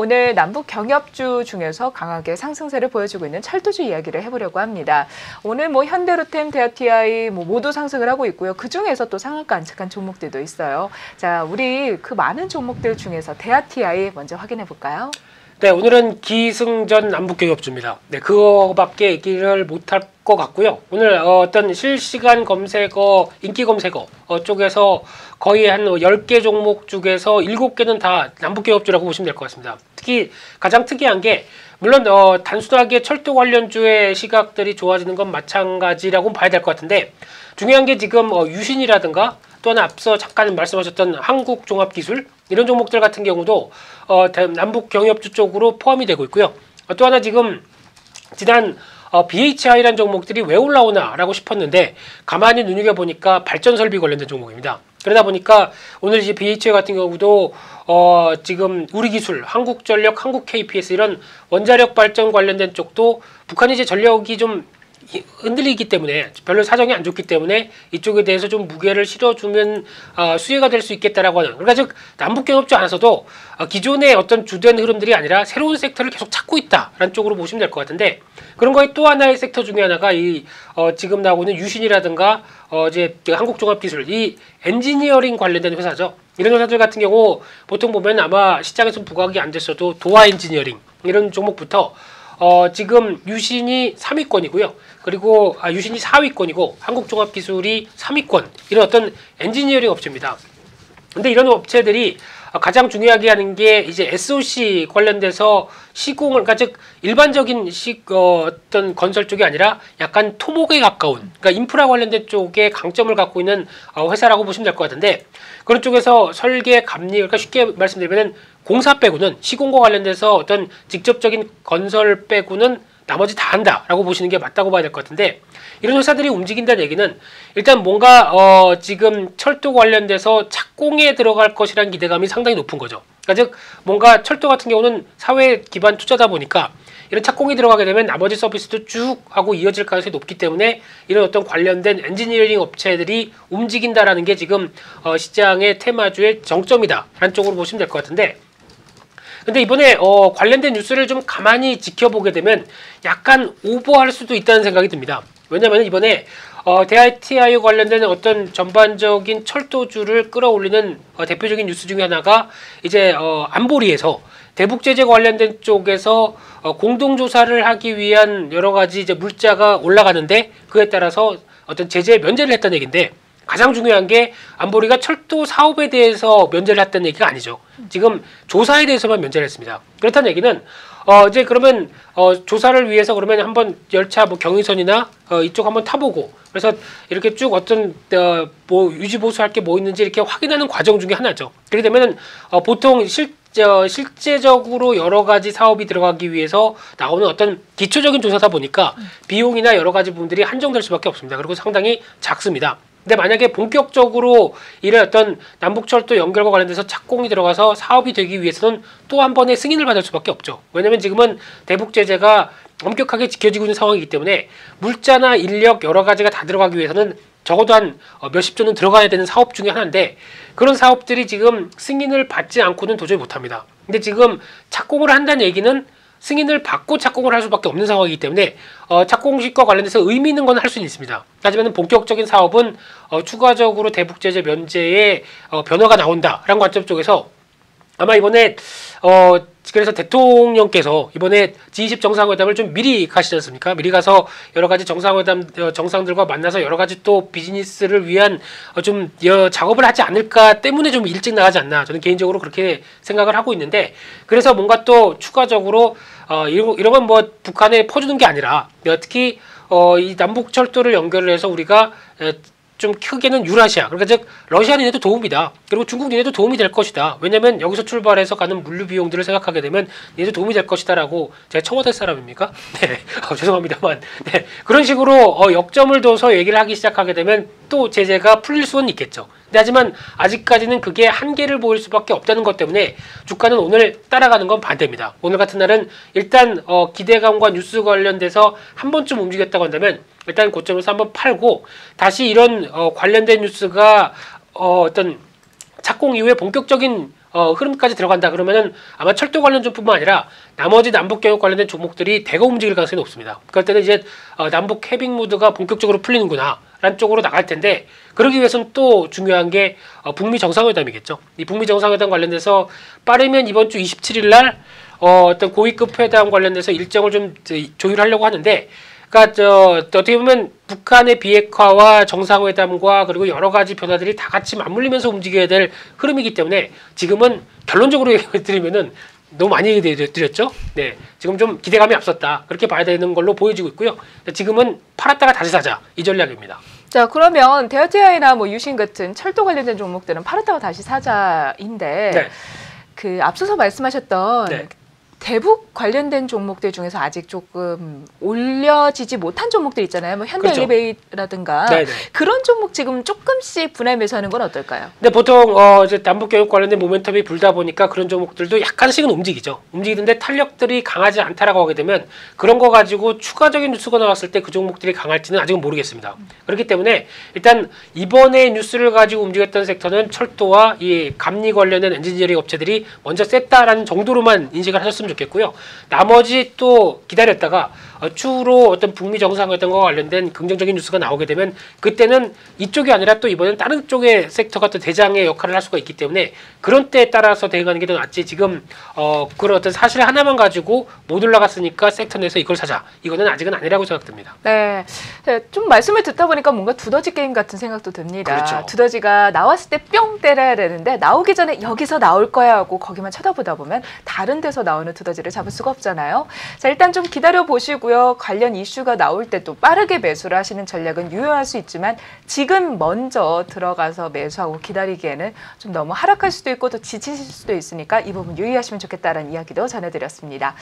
오늘 남북 경협주 중에서 강하게 상승세를 보여주고 있는 철도주 이야기를 해보려고 합니다. 오늘 뭐 현대로템, 대아티아이 뭐 모두 상승을 하고 있고요. 그 중에서 또 상한가 안착한 종목들도 있어요. 자, 우리 그 많은 종목들 중에서 대아티아이 먼저 확인해 볼까요? 네, 오늘은 기승전 남북경협주입니다. 네, 그거밖에 얘기를 못할 것 같고요. 오늘 어, 떤 실시간 검색어, 인기 검색어 어, 쪽에서 거의 한 10개 종목 중에서 7개는 다 남북경협주라고 보시면 될 것 같습니다. 특히 가장 특이한 게 물론 어, 단순하게 철도 관련주의 시각들이 좋아지는 건 마찬가지라고 봐야 될 것 같은데 중요한 게 지금 어, 유신이라든가 또 하나 앞서 잠깐 말씀하셨던 한국종합기술 이런 종목들 같은 경우도 어, 남북 경협주 쪽으로 포함이 되고 있고요. 어, 또 하나 지금 지난 어, BHI라는 종목들이 왜 올라오나라고 싶었는데 가만히 눈여겨보니까 발전 설비 관련된 종목입니다. 그러다 보니까 오늘 이제 BHI 같은 경우도 어, 지금 우리 기술, 한국전력, 한국 KPS 이런 원자력 발전 관련된 쪽도 북한이 이제 전력이 좀 흔들리기 때문에 별로 사정이 안 좋기 때문에 이쪽에 대해서 좀 무게를 실어주면 어, 수혜가 될 수 있겠다라고 하는 그러니까 즉 남북 경협지 않아서도 어, 기존의 어떤 주된 흐름들이 아니라 새로운 섹터를 계속 찾고 있다라는 쪽으로 보시면 될 것 같은데 그런 거에 또 하나의 섹터 중에 하나가 이 어, 지금 나오고 있는 유신이라든가 어, 이제 한국종합기술 이 엔지니어링 관련된 회사죠. 이런 회사들 같은 경우 보통 보면 아마 시장에서 부각이 안 됐어도 도화 엔지니어링 이런 종목부터 어, 지금 유신이 3위권이고요. 그리고 아, 유신이 4위권이고 한국종합기술이 3위권 이런 어떤 엔지니어링 업체입니다. 근데 이런 업체들이 가장 중요하게 하는 게 이제 SOC 관련돼서 시공을 그러니까 즉 일반적인 시, 어, 어떤 건설 쪽이 아니라 약간 토목에 가까운 그러니까 인프라 관련된 쪽에 강점을 갖고 있는 어, 회사라고 보시면 될 것 같은데 그런 쪽에서 설계 감리 그러니까 쉽게 말씀드리면 공사 빼고는 시공과 관련돼서 어떤 직접적인 건설 빼고는 나머지 다 한다라고 보시는 게 맞다고 봐야 될 것 같은데 이런 회사들이 움직인다는 얘기는 일단 뭔가 어 지금 철도 관련돼서 착공에 들어갈 것이라는 기대감이 상당히 높은 거죠. 그러니까 즉 뭔가 철도 같은 경우는 사회 기반 투자다 보니까 이런 착공이 들어가게 되면 나머지 서비스도 쭉 하고 이어질 가능성이 높기 때문에 이런 어떤 관련된 엔지니어링 업체들이 움직인다라는 게 지금 어 시장의 테마주의 정점이다라는 쪽으로 보시면 될 것 같은데 근데 이번에 어, 관련된 뉴스를 좀 가만히 지켜보게 되면 약간 오버할 수도 있다는 생각이 듭니다. 왜냐하면 이번에 어, 대ITI 관련된 어떤 전반적인 철도주를 끌어올리는 어, 대표적인 뉴스 중에 하나가 이제 어, 안보리에서 대북 제재 관련된 쪽에서 어, 공동 조사를 하기 위한 여러 가지 이제 물자가 올라가는데 그에 따라서 어떤 제재 면제를 했다는 얘기인데 가장 중요한 게 안보리가 철도 사업에 대해서 면제를 했다는 얘기가 아니죠. 지금 조사에 대해서만 면제를 했습니다. 그렇다는 얘기는 어 이제 그러면 어 조사를 위해서 그러면 한번 열차 뭐 경의선이나 어 이쪽 한번 타보고 그래서 이렇게 쭉 어떤 어뭐 유지 보수할 게 뭐 있는지 이렇게 확인하는 과정 중에 하나죠. 그렇게 되면은 어 보통 실 저, 실제적으로 여러 가지 사업이 들어가기 위해서 나오는 어떤 기초적인 조사다 보니까 비용이나 여러 가지 부분들이 한정될 수밖에 없습니다. 그리고 상당히 작습니다. 근데 만약에 본격적으로 이런 어떤 남북철도 연결과 관련돼서 착공이 들어가서 사업이 되기 위해서는 또 한 번의 승인을 받을 수밖에 없죠. 왜냐하면 지금은 대북 제재가 엄격하게 지켜지고 있는 상황이기 때문에 물자나 인력 여러 가지가 다 들어가기 위해서는 적어도 한 어, 몇십 조는 들어가야 되는 사업 중에 하나인데 그런 사업들이 지금 승인을 받지 않고는 도저히 못합니다. 근데 지금 착공을 한다는 얘기는 승인을 받고 착공을 할 수밖에 없는 상황이기 때문에 어, 착공식과 관련돼서 의미 있는 건 할 수는 있습니다. 하지만 본격적인 사업은 어, 추가적으로 대북 제재 면제에 어, 변화가 나온다라는 관점 쪽에서 아마 이번에 어 그래서 대통령께서 이번에 G20 정상회담을 좀 미리 가시지 않습니까? 미리 가서 여러 가지 정상회담 어, 정상들과 만나서 여러 가지 또 비즈니스를 위한 어, 좀 작업을 하지 않을까 때문에 좀 일찍 나가지 않나 저는 개인적으로 그렇게 생각을 하고 있는데 그래서 뭔가 또 추가적으로 어 이런 이런 건 뭐 북한에 퍼주는 게 아니라 특히 어 이 남북 철도를 연결을 해서 우리가 좀 크게는 유라시아 그러니까 즉 러시아인에도 도움이다. 그리고 중국인에도 도움이 될 것이다. 왜냐하면 여기서 출발해서 가는 물류 비용들을 생각하게 되면 얘도 도움이 될 것이다라고 제가 청와대 사람입니까? 네. 어, 죄송합니다만. 네. 그런 식으로 어, 역점을 둬서 얘기를 하기 시작하게 되면 또 제재가 풀릴 수는 있겠죠 하지만 아직까지는 그게 한계를 보일 수밖에 없다는 것 때문에 주가는 오늘 따라가는 건 반대입니다 오늘 같은 날은 일단 어, 기대감과 뉴스 관련돼서 한 번쯤 움직였다고 한다면 일단 고점에서 한번 팔고 다시 이런 어, 관련된 뉴스가 어, 어떤 착공 이후에 본격적인 어, 흐름까지 들어간다 그러면은 아마 철도 관련주뿐만 아니라 나머지 남북 경협 관련된 종목들이 대거 움직일 가능성이 높습니다. 그럴 때는 이제 어, 남북 해빙 무드가 본격적으로 풀리는구나. 라는 쪽으로 나갈 텐데 그러기 위해서는 또 중요한 게 어, 북미 정상회담이겠죠. 이 북미 정상회담 관련돼서 빠르면 이번 주 27일 날 어, 어떤 고위급 회담 관련돼서 일정을 좀 조율하려고 하는데 그러니까 저 어떻게 보면 북한의 비핵화와 정상회담과 그리고 여러 가지 변화들이 다 같이 맞물리면서 움직여야 될 흐름이기 때문에 지금은 결론적으로 얘기드리면은 너무 많이 얘기드렸죠. 네, 지금 좀 기대감이 앞섰다 그렇게 봐야 되는 걸로 보여지고 있고요. 지금은 팔았다가 다시 사자 이 전략입니다. 자, 그러면 대어티아이나 뭐 유신 같은 철도 관련된 종목들은 팔았다가 다시 사자인데 네. 그 앞서서 말씀하셨던 네. 대북 관련된 종목들 중에서 아직 조금 올려지지 못한 종목들 있잖아요. 뭐 현대 그렇죠. 엘리베이라든가 네, 네. 그런 종목 지금 조금씩 분할 매수하는 건 어떨까요? 근데 보통 어 이제 남북 교육 관련된 모멘텀이 불다 보니까 그런 종목들도 약간씩은 움직이죠. 움직이는데 탄력들이 강하지 않다라고 하게 되면 그런 거 가지고 추가적인 뉴스가 나왔을 때 그 종목들이 강할지는 아직은 모르겠습니다. 그렇기 때문에 일단 이번에 뉴스를 가지고 움직였던 섹터는 철도와 이 감리 관련된 엔지니어링 업체들이 먼저 셌다라는 정도로만 인식을 하셨으면 좋겠 고요. 나머지 또 기다렸다가 어, 추후로 어떤 북미 정상회담과 관련된 긍정적인 뉴스가 나오게 되면 그때는 이쪽이 아니라 또 이번엔 다른 쪽의 섹터가 또 대장의 역할을 할 수가 있기 때문에 그런 때에 따라서 대응하는 게 더 낫지 지금 어 그런 어떤 사실 하나만 가지고 못 올라갔으니까 섹터 내에서 이걸 사자 이거는 아직은 아니라고 생각됩니다. 네. 네, 좀 말씀을 듣다 보니까 뭔가 두더지 게임 같은 생각도 듭니다. 그렇죠. 두더지가 나왔을 때 뿅 때려야 되는데 나오기 전에 여기서 나올 거야 하고 거기만 쳐다보다 보면 다른 데서 나오는 두더지를 잡을 수가 없잖아요. 자, 일단 좀 기다려 보시고요. 관련 이슈가 나올 때 또 빠르게 매수를 하시는 전략은 유효할 수 있지만 지금 먼저 들어가서 매수하고 기다리기에는 좀 너무 하락할 수도 있고 또 지치실 수도 있으니까 이 부분 유의하시면 좋겠다는 이야기도 전해드렸습니다.